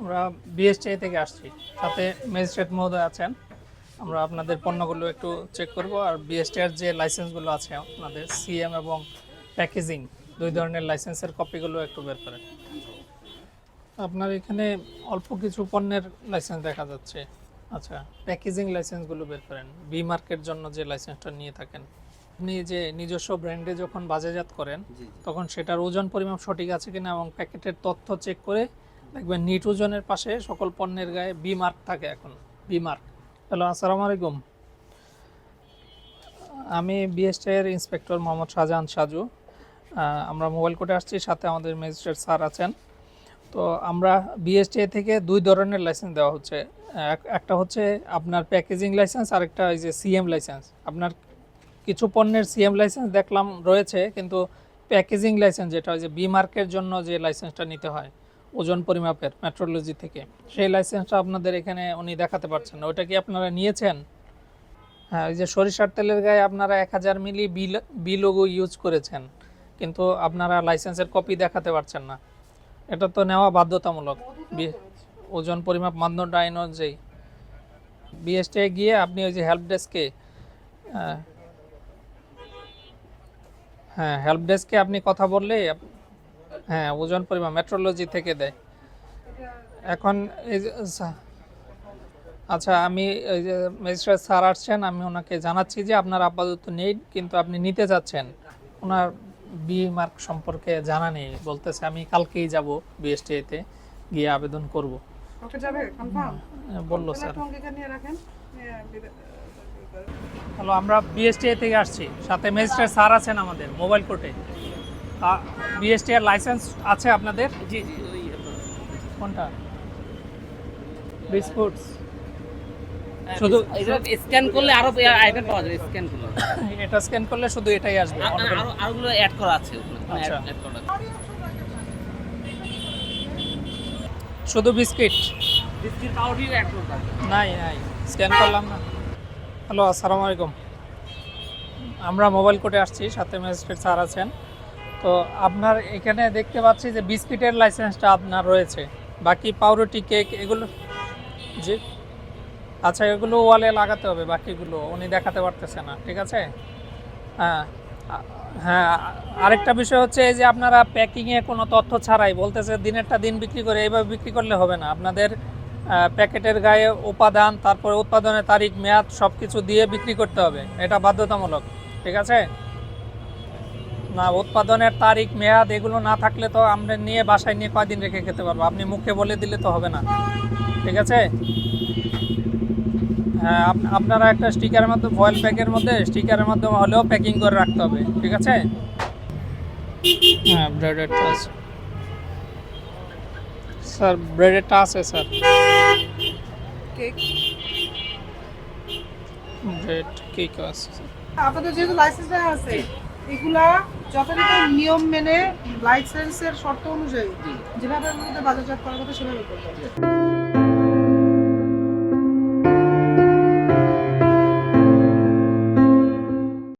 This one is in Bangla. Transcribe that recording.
আমরা বিএসটিআই থেকে আসছি। সাথে ম্যাজিস্ট্রেট মহোদয় আছেন। আমরা আপনাদের পণ্যগুলো একটু চেক করব। আর বিএসটিআর যে লাইসেন্সগুলো আছে আপনাদের সিএম এবং প্যাকেজিং দুই ধরনের লাইসেন্সের কপিগুলো একটু বের করেন। আপনার এখানে অল্প কিছু পণ্যের লাইসেন্স দেখা যাচ্ছে। আচ্ছা প্যাকেজিং লাইসেন্সগুলো বের করেন। বি মার্কের জন্য যে লাইসেন্সটা নিয়ে থাকেন। আপনি যে নিজস্ব ব্র্যান্ডে যখন বাজারজাত করেন তখন সেটার ওজন পরিমাপ সঠিক আছে কিনা এবং প্যাকেটের তথ্য চেক করে দেখবেন নিট পাশে সকল পণ্যের গায়ে বি মার্ক থাকে এখন বি মার্ক হ্যালো, আসসালামু আলাইকুম। আমি বিএসটি এর ইন্সপেক্টর মোহাম্মদ শাহজাহান সাজু। আমরা মোবাইল কোর্টে আসছি, সাথে আমাদের ম্যাজিস্ট্রেট স্যার আছেন। তো আমরা বিএসটিএ থেকে দুই ধরনের লাইসেন্স দেওয়া হচ্ছে। এক- একটা হচ্ছে আপনার প্যাকেজিং লাইসেন্স আর একটা এই যে সিএম লাইসেন্স আপনার কিছু পণ্যের সিএম লাইসেন্স দেখলাম রয়েছে, কিন্তু প্যাকেজিং লাইসেন্স যেটা ওই যে বি মার্কের জন্য যে লাইসেন্সটা নিতে হয় ওজন পরিমাপের মেট্রোলজি থেকে। সেই লাইসেন্সটা আপনাদের এখানে উনি দেখাতে পারছেন না। ওটা কি আপনারা নিয়েছেন? হ্যাঁ ওই যে সরিষার তেলের গায়ে আপনারা এক হাজার মিলি বিল লোগো ইউজ করেছেন। কিন্তু আপনারা লাইসেন্সের কপি দেখাতে পারছেন না। এটা তো নেওয়া বাধ্যতামূলক। ওজন পরিমাপ মানদণ্ড আইন অনুযায়ী। বিএসটিআই গিয়ে আপনি ওই যে হেল্প ডেস্কে হ্যাঁ হেল্প ডেস্কে আপনি কথা বললে হ্যাঁ ওজন পরিমাপ মেট্রোলজি থেকে দেয়। এখন এই আচ্ছা আমি এই যে ম্যাজিস্ট্রেট স্যার আসছেন আমি ওনাকে জানাচ্ছি যে আপনার আপাতত নেই কিন্তু আপনি নিতে যাচ্ছেন। ওনার বি মার্ক সম্পর্কে জানা নেই বলতেছে আমি কালকেই যাব বিএসটিতে গিয়ে আবেদন করব। কনফার্ম বলল স্যার। হ্যাঁ, হ্যালো আমরা বিএসটিআই থেকে আসছি। সাথে ম্যাজিস্ট্রেট স্যার আছেন আমাদের মোবাইল কোর্টে। বিএসটিআর লাইসেন্স আছে আপনাদের? জি জি কোনটা? বিস্কুটস শুধু স্ক্যান করলে আরও আইটেম পাওয়া যাবে স্ক্যান করলে। এটা স্ক্যান করলে শুধু এটাই আসবে আর- আর- আরও আরোগুলো অ্যাড করা আছে আচ্ছা। করা আছে। শুধু বিস্কিট? বিস্কিট পাউডারও অ্যাড করতে নাই নাই স্ক্যান করলাম না। হ্যালো আসসালামু আলাইকুম। আমরা মোবাইল কোর্টে আসছি সাথে ম্যাজিস্ট্রেট স্যার আছেন। তো আপনার এখানে দেখতে পাচ্ছি যে বিস্কিটের লাইসেন্সটা আপনার রয়েছে। বাকি পাউরুটি, কেক এগুলো জি আচ্ছা এগুলো ওয়ালে লাগাতে হবে বাকিগুলো। উনি দেখাতে পারতেছে না, ঠিক আছে? হ্যাঁ হ্যাঁ আরেকটা বিষয় হচ্ছে এই যে আপনারা প্যাকিংয়ে কোনো তথ্য ছাড়াই বলতেছে দিনেরটা দিন বিক্রি করে এইভাবে বিক্রি করলে হবে না। আপনাদের প্যাকেটের গায়ে উপাদান, তারপরে উৎপাদনের তারিখ, মেয়াদ সব কিছু দিয়ে বিক্রি করতে হবে। এটা বাধ্যতামূলক, ঠিক আছে? না উৎপাদনের তারিখ মেয়াদ এগুলো না থাকলে তো আমরা নিয়ে বাসায় নিয়ে কয়দিন রেখে খেতে পারব? আপনি মুখে বলে দিলে তো হবে না। ঠিক আছে? হ্যাঁ আপ- আপনারা একটা স্টিকারের মধ্যে ফয়েল প্যাকের মধ্যে স্টিকারের মাধ্যমে হলেও প্যাকিং করে রাখতে হবে। ঠিক আছে? হ্যাঁ ব্রেডেরটা আছে স্যার ব্রেডেরটা আছে স্যার। কেক? ব্রেড কেক আছে আপনাদের যেহেতু লাইসেন্স দেওয়া আছে এগুলা যথাযথ নিয়ম মেনে লাইসেন্সের শর্ত অনুযায়ী যেভাবে আমাদের বাজারজাত করার কথা সেভাবে করতে হবে।